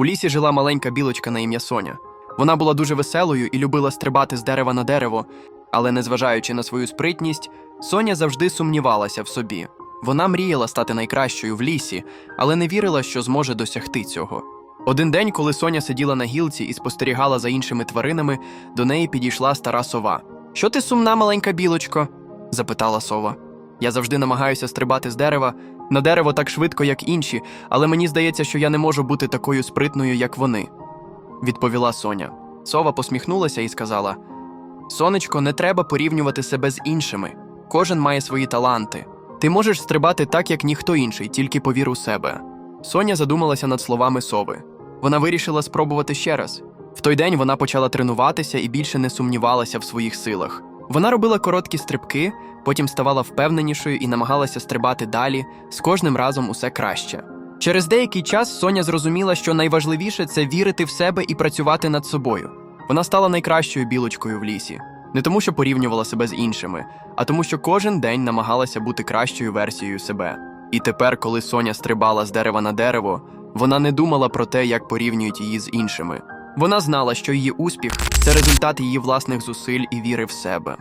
У лісі жила маленька білочка на ім'я Соня. Вона була дуже веселою і любила стрибати з дерева на дерево, але, незважаючи на свою спритність, Соня завжди сумнівалася в собі. Вона мріяла стати найкращою в лісі, але не вірила, що зможе досягти цього. Один день, коли Соня сиділа на гілці і спостерігала за іншими тваринами, до неї підійшла стара сова. Що ти сумна, маленька білочко? запитала сова. Я завжди намагаюся стрибати з дерева на дерево так швидко, як інші, але мені здається, що я не можу бути такою спритною, як вони, відповіла Соня. Сова посміхнулася і сказала: Сонечко, не треба порівнювати себе з іншими. Кожен має свої таланти. Ти можеш стрибати так, як ніхто інший, тільки повір у себе. Соня задумалася над словами сови. Вона вирішила спробувати ще раз. В той день вона почала тренуватися і більше не сумнівалася в своїх силах. Вона робила короткі стрибки, потім ставала впевненішою і намагалася стрибати далі, з кожним разом усе краще. Через деякий час Соня зрозуміла, що найважливіше це вірити в себе і працювати над собою. Вона стала найкращою білочкою в лісі. Не тому, що порівнювала себе з іншими, а тому, що кожен день намагалася бути кращою версією себе. І тепер, коли Соня стрибала з дерева на дерево, вона не думала про те, як порівнюють її з іншими. Вона знала, що її успіх це результат її власних зусиль і віри в себе.